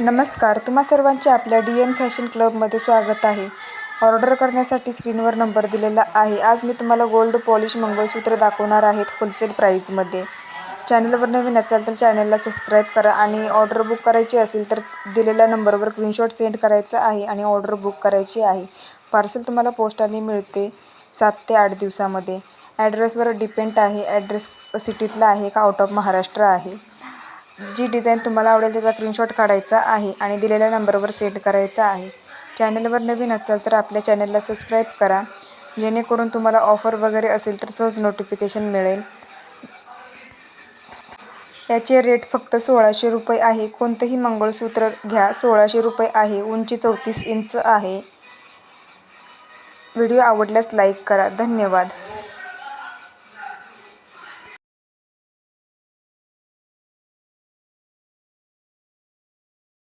नमस्कार तुम्हा सर्वांचे आपल्या डी एन फॅशन क्लबमध्ये स्वागत आहे. ऑर्डर करण्यासाठी स्क्रीनवर नंबर दिलेला आहे. आज मी तुम्हाला गोल्ड पॉलिश मंगळसूत्र दाखवणार आहेत होलसेल प्राईजमध्ये. चॅनलवर नवीन असाल तर चॅनलला सबस्क्राईब करा आणि ऑर्डर बुक करायची असेल तर दिलेल्या नंबरवर स्क्रीनशॉट सेंड करायचा आहे आणि ऑर्डर बुक करायची आहे. पार्सल तुम्हाला पोस्टाने मिळते सात ते आठ दिवसामध्ये. ॲड्रेसवर डिपेंड आहे. ॲड्रेस सिटीतला आहे का? आउट ऑफ महाराष्ट्र आहे. जी डिझाईन तुम्हाला आवडेल त्याचा स्क्रीनशॉट काढायचा आहे आणि दिलेल्या नंबरवर सेंड करायचा आहे. चॅनलवर नवीन असाल तर आपल्या चॅनलला सबस्क्राईब करा. जेणेकरून तुम्हाला ऑफर वगैरे असेल तर सहज नोटिफिकेशन मिळेल. याचे रेट फक्त सोळाशे रुपये आहे. कोणतंही मंगळसूत्र घ्या. सोळाशे रुपये आहे. उंची चौतीस इंच आहे. व्हिडिओ आवडल्यास लाईक करा. धन्यवाद.